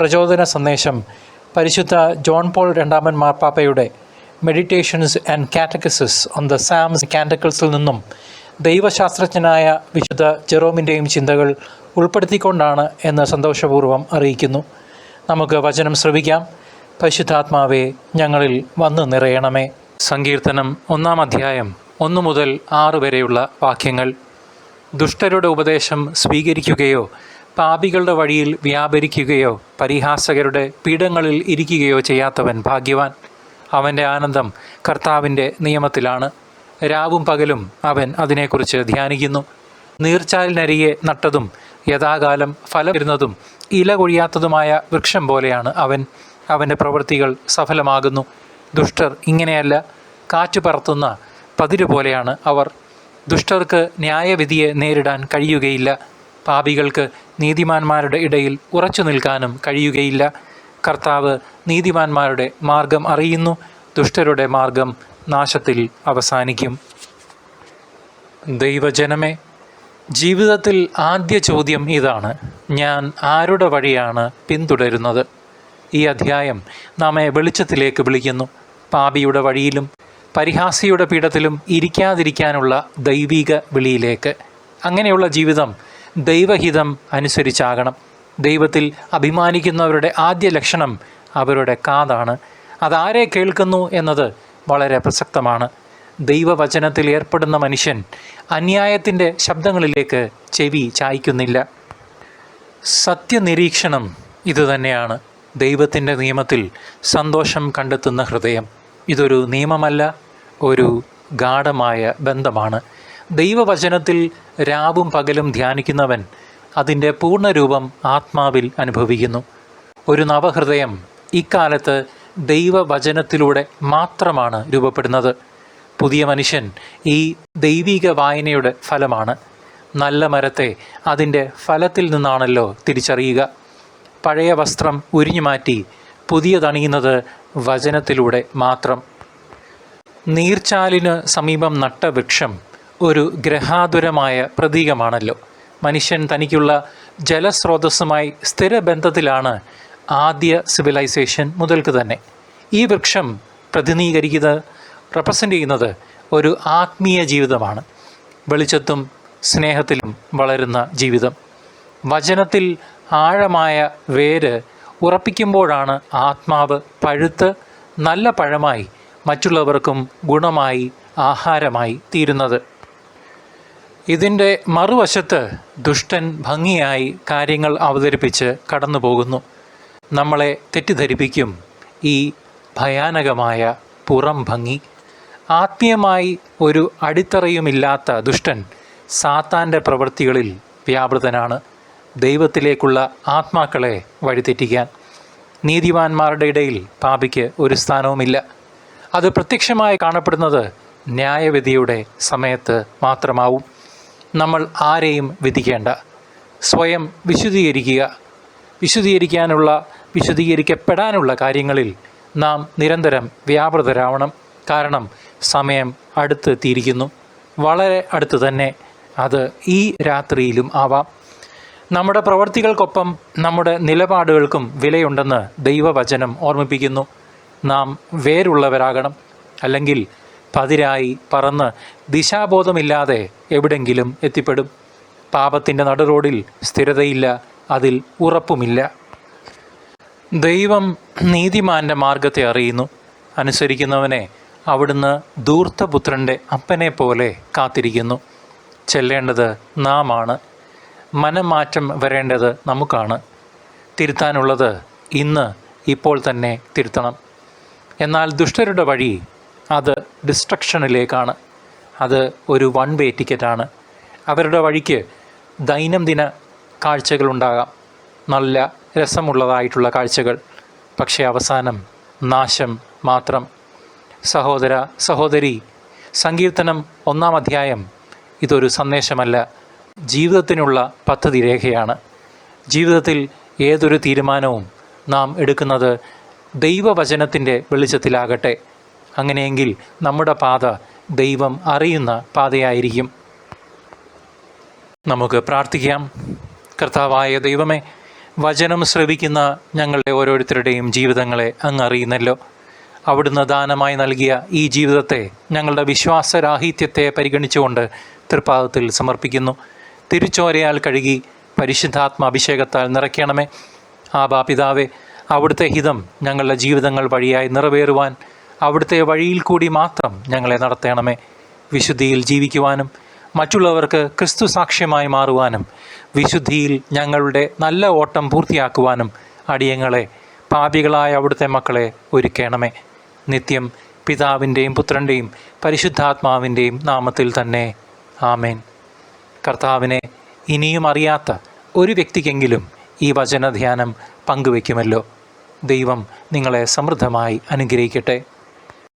പ്രചോദന സന്ദേശം. പരിശുദ്ധ John Paul രണ്ടാമൻ മാർപ്പാപ്പയുടെ meditations and catechesis on the Psalms കാൻഡക്കിൾസിൽ നിന്നും ദൈവശാസ്ത്രജ്ഞനായ വിശുദ്ധ ജെറോമിന്റെയും ചിന്തകൾ ഉൾപ്പെടുത്തിക്കൊണ്ടാണ് എന്ന് സന്തോഷപൂർവം അറിയിക്കുന്നു. നമുക്ക് വചനം ശ്രവിക്കാം. പരിശുദ്ധാത്മാവെ ഞങ്ങളിൽ വന്നു നിറയണമേ. സങ്കീർത്തനം ഒന്നാം അധ്യായം ഒന്നു മുതൽ ആറ് വരെയുള്ള വാക്യങ്ങൾ. ദുഷ്ടരുടെ ഉപദേശം സ്വീകരിക്കുകയോ പാപികളുടെ വഴിയിൽ വ്യാപരിക്കുകയോ പരിഹാസകരുടെ പീഠങ്ങളിൽ ഇരിക്കുകയോ ചെയ്യാത്തവൻ ഭാഗ്യവാൻ. അവന്റെ ആനന്ദം കർത്താവിന്റെ നിയമത്തിലാണ്. രാവും പകലും അവൻ അതിനെക്കുറിച്ച് ധ്യാനിക്കുന്നു. നീർച്ചാലിനരിയെ നട്ടതും യഥാകാലം ഫലം വരുന്നതും ഇല കൊഴിയാത്തതുമായ വൃക്ഷം പോലെയാണ് അവൻ. അവന്റെ പ്രവൃത്തികൾ സഫലമാകുന്നു. ദുഷ്ടർ ഇങ്ങനെയല്ല കാറ്റു പറത്തുന്ന പതിരു പോലെയാണ് അവർ. ദുഷ്ടർക്ക് ന്യായവിധിയെ നേരിടാൻ കഴിയുകയില്ല. പാപികൾക്ക് നീതിമാന്മാരുടെ ഇടയിൽ ഉറച്ചു നിൽക്കാനും കഴിയുകയില്ല. കർത്താവ് നീതിമാന്മാരുടെ മാർഗം അറിയുന്നു. ദുഷ്ടരുടെ മാർഗം നാശത്തിൽ അവസാനിക്കും. ദൈവജനമേ ജീവിതത്തിൽ ആദ്യ ചോദ്യം ഇതാണ്. ഞാൻ ആരുടെ വഴിയാണ് പിന്തുടരുന്നത്? ഈ അധ്യായം നമ്മെ വെളിച്ചത്തിലേക്ക് വിളിക്കുന്നു. പാപിയുടെ വഴിയിലും പരിഹാസിയുടെ പീഠത്തിലും ഇരിക്കാതിരിക്കാനുള്ള ദൈവിക വിളിയിലേക്ക്. അങ്ങനെയുള്ള ജീവിതം ദൈവഹിതം അനുസരിച്ചാകണം. ദൈവത്തിൽ അഭിമാനിക്കുന്നവരുടെ ആദ്യ ലക്ഷണം അവരുടെ കാതാണ്. അതാരെ കേൾക്കുന്നു എന്നത് വളരെ പ്രസക്തമാണ്. ദൈവവചനത്തിൽ ഏർപ്പെടുന്ന മനുഷ്യൻ അന്യായത്തിന്റെ ശബ്ദങ്ങളിലേക്ക് ചെവി ചായ്ക്കുന്നില്ല. സത്യനിരീക്ഷണം ഇതുതന്നെയാണ് ദൈവത്തിന്റെ നിയമത്തിൽ സന്തോഷം കണ്ടെത്തുന്ന ഹൃദയം. ഇതൊരു നിയമമല്ല ഒരു ഗാഢമായ ബന്ധമാണ്. ദൈവവചനത്തിൽ രാവും പകലും ധ്യാനിക്കുന്നവൻ അതിന്റെ പൂർണരൂപം ആത്മാവിൽ അനുഭവിക്കുന്നു. ഒരു നവഹൃദയം ഇക്കാലത്ത് ദൈവവചനത്തിലൂടെ മാത്രമാണ് രൂപപ്പെടുന്നത്. പുതിയ മനുഷ്യൻ ഈ ദൈവിക വായനയുടെ ഫലമാണ്. നല്ല മരത്തെ അതിന്റെ ഫലത്തിൽ നിന്നാണല്ലോ തിരിച്ചറിയുക. പഴയ വസ്ത്രം ഉരിഞ്ഞു മാറ്റി പുതിയതണിയുന്നത് വചനത്തിലൂടെ മാത്രം. നീർച്ചാലിന് സമീപം നട്ട വൃക്ഷം ഒരു ഗ്രഹാതുരമായ പ്രതീകമാണല്ലോ. മനുഷ്യൻ തനിക്കുള്ള ജലസ്രോതസ്സുമായി സ്ഥിരബന്ധത്തിലാണ് ആദ്യ സിവിലൈസേഷൻ മുതൽക്ക് തന്നെ. ഈ വൃക്ഷം പ്രതിനിധീകരിക്കുന്നത് റെപ്രസെന്റ് ചെയ്യുന്നത് ഒരു ആത്മീയ ജീവിതമാണ്. വെളിച്ചത്തും സ്നേഹത്തിലും വളരുന്ന ജീവിതം. വചനത്തിൽ ആഴമായ വേര് ഉറപ്പിക്കുമ്പോഴാണ് ആത്മാവ് പഴുത്ത് നല്ല പഴമായി മറ്റുള്ളവർക്കും ഗുണമായി ആഹാരമായി തീരുന്നത്. ഇതിന്റെ മറുവശത്ത് ദുഷ്ടൻ ഭംഗിയായി കാര്യങ്ങൾ അവതരിപ്പിച്ച് കടന്നു പോകുന്നു നമ്മളെ തെറ്റിദ്ധരിപ്പിക്കും ഈ ഭയാനകമായ പുറം ഭംഗി. ആത്മീയമായി ഒരു അടിത്തറയുമില്ലാത്ത ദുഷ്ടൻ സാത്താന്റെ പ്രവൃത്തികളിൽ വ്യാപൃതനാണ്. ദൈവത്തിലേക്കുള്ള ആത്മാക്കളെ വഴിതെറ്റിക്കാൻ നീതിമാന്മാരുടെ ഇടയിൽ പാപിക്ക് ഒരു സ്ഥാനവുമില്ല. അത് പ്രത്യക്ഷമായി കാണപ്പെടുന്നത് ന്യായവിധിയുടെ സമയത്ത് മാത്രമാവും. നമ്മൾ ആരെയും വിധിക്കേണ്ട. സ്വയം വിശുദ്ധീകരിക്കുക. വിശുദ്ധീകരിക്കാനുള്ള വിശുദ്ധീകരിക്കപ്പെടാനുള്ള കാര്യങ്ങളിൽ നാം നിരന്തരം വ്യാപൃതരാവണം. കാരണം സമയം അടുത്തെത്തിയിരിക്കുന്നു വളരെ അടുത്ത് തന്നെ അത് ഈ രാത്രിയിലും ആവാം. നമ്മുടെ പ്രവർത്തികൾക്കൊപ്പം നമ്മുടെ നിലപാടുകൾക്കും വിലയുണ്ടെന്ന് ദൈവവചനം ഓർമ്മിപ്പിക്കുന്നു. നാം വേരുള്ളവരാകണം. അല്ലെങ്കിൽ പതിരായി പറന്ന് ദിശാബോധമില്ലാതെ എവിടെങ്കിലും എത്തിപ്പെടും. പാപത്തിന്റെ നടുറോഡിൽ സ്ഥിരതയില്ല അതിൽ ഉറപ്പുമില്ല. ദൈവം നീതിമാന്റെ മാർഗത്തെ അറിയുന്നു. അനുസരിക്കുന്നവനെ അവിടുന്ന് ധൂർത്തപുത്രന്റെ അപ്പനെ പോലെ കാത്തിരിക്കുന്നു. ചെല്ലേണ്ടത് നാമാണ്. മനമാറ്റം വരേണ്ടത് നമുക്കാണ്. തിരുത്താനുള്ളത് ഇന്ന് ഇപ്പോൾ തന്നെ തിരുത്തണം. എന്നാൽ ദുഷ്ടരുടെ വഴി അത് ഡിസ്ട്രക്ഷനിലേക്കാണ് അത് ഒരു വൺ വേ ടിക്കറ്റാണ് അവരുടെ വഴിക്ക് ദൈനംദിന കാഴ്ചകളുണ്ടാകാം. നല്ല രസമുള്ളതായിട്ടുള്ള കാഴ്ചകൾ. പക്ഷേ അവസാനം നാശം മാത്രം. സഹോദര സഹോദരി സങ്കീർത്തനം ഒന്നാം അധ്യായം ഇതൊരു സന്ദേശമല്ല. ജീവിതത്തിനുള്ള പദ്ധതി രേഖയാണ്. ജീവിതത്തിൽ ഏതൊരു തീരുമാനവും നാം എടുക്കുന്നത് ദൈവവചനത്തിന്റെ വെളിച്ചത്തിലാകട്ടെ. അങ്ങനെയെങ്കിൽ നമ്മുടെ പാത ദൈവം അറിയുന്ന പാതയായിരിക്കും. നമുക്ക് പ്രാർത്ഥിക്കാം. കർത്താവായ ദൈവമേ വചനം ശ്രവിക്കുന്ന ഞങ്ങളുടെ ഓരോരുത്തരുടെയും ജീവിതങ്ങളെ അങ്ങ് അറിയുന്നല്ലോ. അവിടുന്ന് ദാനമായി നൽകിയ ഈ ജീവിതത്തെ ഞങ്ങളുടെ വിശ്വാസരാഹിത്യത്തെ പരിഗണിച്ചുകൊണ്ട് തൃപ്പാദത്തിൽ സമർപ്പിക്കുന്നു. തിരുച്ചോരയാൽ കഴുകി പരിശുദ്ധാത്മ അഭിഷേകത്താൽ നിറയ്ക്കണമേ. ആബാ ബാപിതാവെ അവിടുത്തെ ഹിതം ഞങ്ങളുടെ ജീവിതങ്ങൾ വഴിയായി നിറവേറുവാൻ അവിടുത്തെ വഴിയിൽ കൂടി മാത്രം ഞങ്ങളെ നടത്തണമേ. വിശുദ്ധിയിൽ ജീവിക്കുവാനും മറ്റുള്ളവർക്ക് ക്രിസ്തു സാക്ഷ്യമായി മാറുവാനും വിശുദ്ധിയിൽ ഞങ്ങളുടെ നല്ല ഓട്ടം പൂർത്തിയാക്കുവാനും അടിയങ്ങളെ പാപികളായ അവിടുത്തെ മക്കളെ ഒരുക്കണമേ. നിത്യം പിതാവിന്റെയും പുത്രന്റെയും പരിശുദ്ധാത്മാവിന്റെയും നാമത്തിൽ തന്നെ. ആമേൻ. കർത്താവിനെ ഇനിയും അറിയാത്ത ഒരു വ്യക്തിക്കെങ്കിലും ഈ വചനധ്യാനം പങ്കുവയ്ക്കുമല്ലോ ദൈവം നിങ്ങളെ സമൃദ്ധമായി അനുഗ്രഹിക്കട്ടെ.